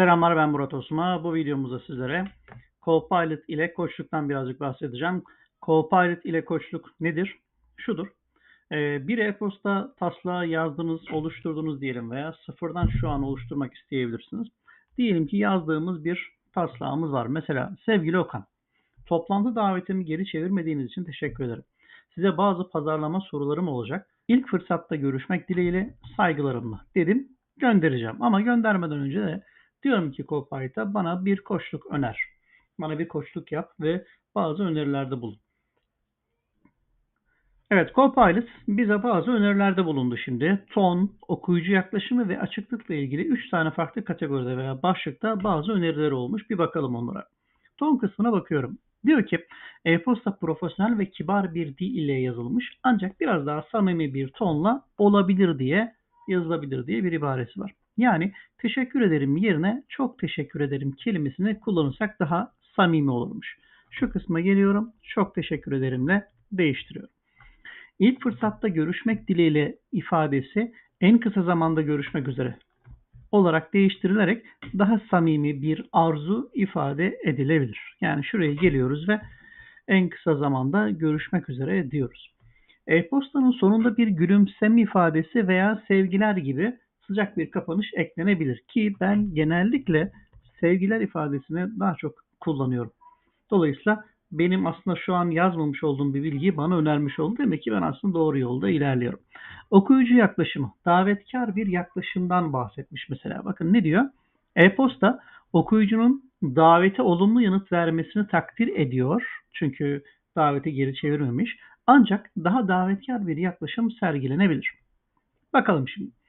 Selamlar ben Murat Osma. Bu videomuzda sizlere Copilot ile koçluktan birazcık bahsedeceğim. Copilot ile koçluk nedir? Şudur. Ee, Bir e-posta taslağı yazdınız, oluşturdunuz diyelim veya sıfırdan şu an oluşturmak isteyebilirsiniz. Diyelim ki yazdığımız bir taslağımız var. Mesela sevgili Okan, toplantı davetimi geri çevirmediğiniz için teşekkür ederim. Size bazı pazarlama sorularım olacak. İlk fırsatta görüşmek dileğiyle saygılarımla dedim göndereceğim. Ama göndermeden önce de diyorum ki Copilot'a bana bir koçluk öner. Bana bir koçluk yap ve bazı önerilerde bulun. Evet, Copilot bize bazı önerilerde bulundu şimdi. Ton, okuyucu yaklaşımı ve açıklıkla ilgili 3 tane farklı kategoride veya başlıkta bazı önerileri olmuş. Bir bakalım onlara. Ton kısmına bakıyorum. Diyor ki e-posta profesyonel ve kibar bir dil ile yazılmış ancak biraz daha samimi bir tonla olabilir diye yazılabilir diye bir ibaresi var. Yani teşekkür ederim yerine çok teşekkür ederim kelimesini kullanırsak daha samimi olurmuş. Şu kısma geliyorum. Çok teşekkür ederimle değiştiriyorum. İlk fırsatta görüşmek dileğiyle ifadesi en kısa zamanda görüşmek üzere olarak değiştirilerek daha samimi bir arzu ifade edilebilir. Yani şuraya geliyoruz ve en kısa zamanda görüşmek üzere diyoruz. E-postanın sonunda bir gülümseme ifadesi veya sevgiler gibi sıcak bir kapanış eklenebilir ki ben genellikle sevgiler ifadesini daha çok kullanıyorum. Dolayısıyla benim aslında şu an yazmamış olduğum bir bilgiyi bana önermiş oldu. Demek ki ben aslında doğru yolda ilerliyorum. Okuyucu yaklaşımı. Davetkar bir yaklaşımdan bahsetmiş mesela. Bakın ne diyor? E-posta okuyucunun davete olumlu yanıt vermesini takdir ediyor. Çünkü daveti geri çevirmemiş. Ancak daha davetkar bir yaklaşım sergilenebilir. Bakalım şimdi.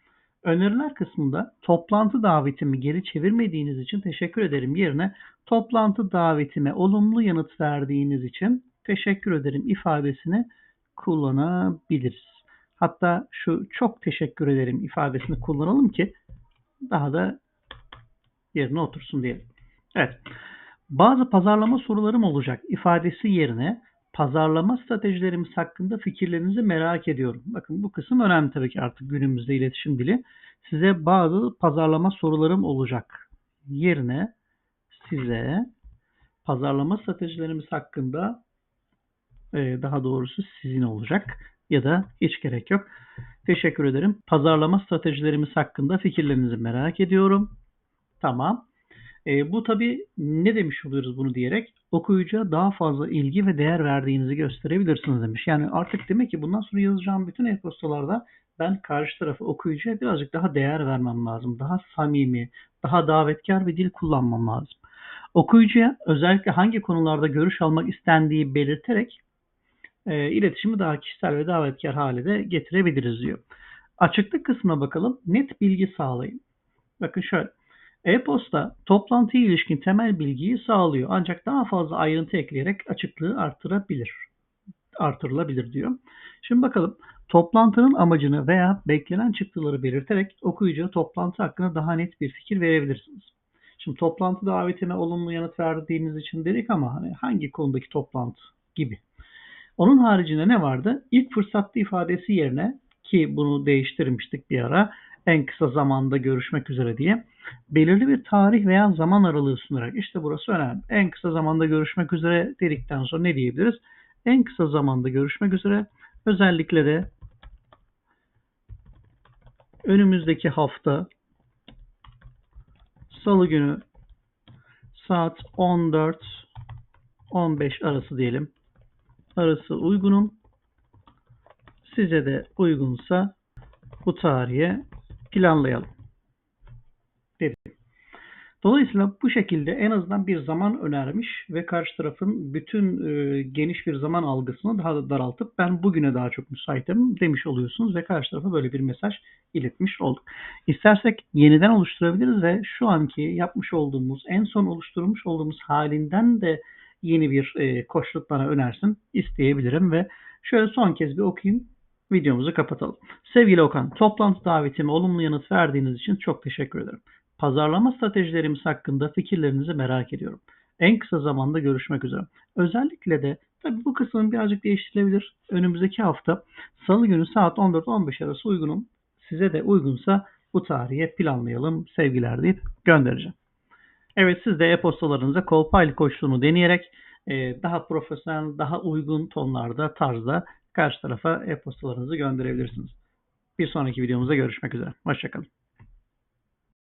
Öneriler kısmında toplantı davetimi geri çevirmediğiniz için teşekkür ederim yerine toplantı davetime olumlu yanıt verdiğiniz için teşekkür ederim ifadesini kullanabiliriz. Hatta şu çok teşekkür ederim ifadesini kullanalım ki daha da yerine otursun diyelim. Evet. Bazı pazarlama sorularım olacak ifadesi yerine pazarlama stratejilerimiz hakkında fikirlerinizi merak ediyorum. Bakın bu kısım önemli tabii ki artık günümüzde iletişim dili. Size bazı pazarlama sorularım olacak. Yerine size pazarlama stratejilerimiz hakkında e, daha doğrusu sizin olacak ya da hiç gerek yok. Teşekkür ederim. Pazarlama stratejilerimiz hakkında fikirlerinizi merak ediyorum. Tamam. E, bu tabi ne demiş oluyoruz bunu diyerek okuyucuya daha fazla ilgi ve değer verdiğinizi gösterebilirsiniz demiş. Yani artık demek ki bundan sonra yazacağım bütün e-postalarda ben karşı tarafı okuyucuya birazcık daha değer vermem lazım. Daha samimi, daha davetkar bir dil kullanmam lazım. Okuyucuya özellikle hangi konularda görüş almak istendiği belirterek e, iletişimi daha kişisel ve davetkar hale de getirebiliriz diyor. Açıklık kısmına bakalım. Net bilgi sağlayın. Bakın şöyle. E-posta toplantıya ilişkin temel bilgiyi sağlıyor ancak daha fazla ayrıntı ekleyerek açıklığı artırabilir. Artırılabilir diyor. Şimdi bakalım toplantının amacını veya beklenen çıktıları belirterek okuyucuya toplantı hakkında daha net bir fikir verebilirsiniz. Şimdi toplantı davetine olumlu yanıt verdiğiniz için dedik ama hani hangi konudaki toplantı gibi. Onun haricinde ne vardı? İlk fırsatta ifadesi yerine ki bunu değiştirmiştik bir ara en kısa zamanda görüşmek üzere diye belirli bir tarih veya zaman aralığı sunarak işte burası önemli. En kısa zamanda görüşmek üzere dedikten sonra ne diyebiliriz? En kısa zamanda görüşmek üzere özellikle de önümüzdeki hafta salı günü saat 14-15 arası diyelim. Arası uygunum. Size de uygunsa bu tarihe planlayalım. Dolayısıyla bu şekilde en azından bir zaman önermiş ve karşı tarafın bütün e, geniş bir zaman algısını daha da daraltıp ben bugüne daha çok müsaitim demiş oluyorsunuz ve karşı tarafa böyle bir mesaj iletmiş olduk. İstersek yeniden oluşturabiliriz ve şu anki yapmış olduğumuz en son oluşturmuş olduğumuz halinden de yeni bir e, koşluk bana önersin isteyebilirim ve şöyle son kez bir okuyayım videomuzu kapatalım. Sevgili Okan, toplantı davetime olumlu yanıt verdiğiniz için çok teşekkür ederim. Pazarlama stratejilerimiz hakkında fikirlerinizi merak ediyorum. En kısa zamanda görüşmek üzere. Özellikle de tabi bu kısmın birazcık değiştirilebilir. Önümüzdeki hafta salı günü saat 14-15 arası uygunum. Size de uygunsa bu tarihe planlayalım sevgiler deyip göndereceğim. Evet siz de e-postalarınıza Copilot koçluğunu deneyerek e, daha profesyonel, daha uygun tonlarda, tarzda karşı tarafa e-postalarınızı gönderebilirsiniz. Bir sonraki videomuzda görüşmek üzere. Hoşçakalın.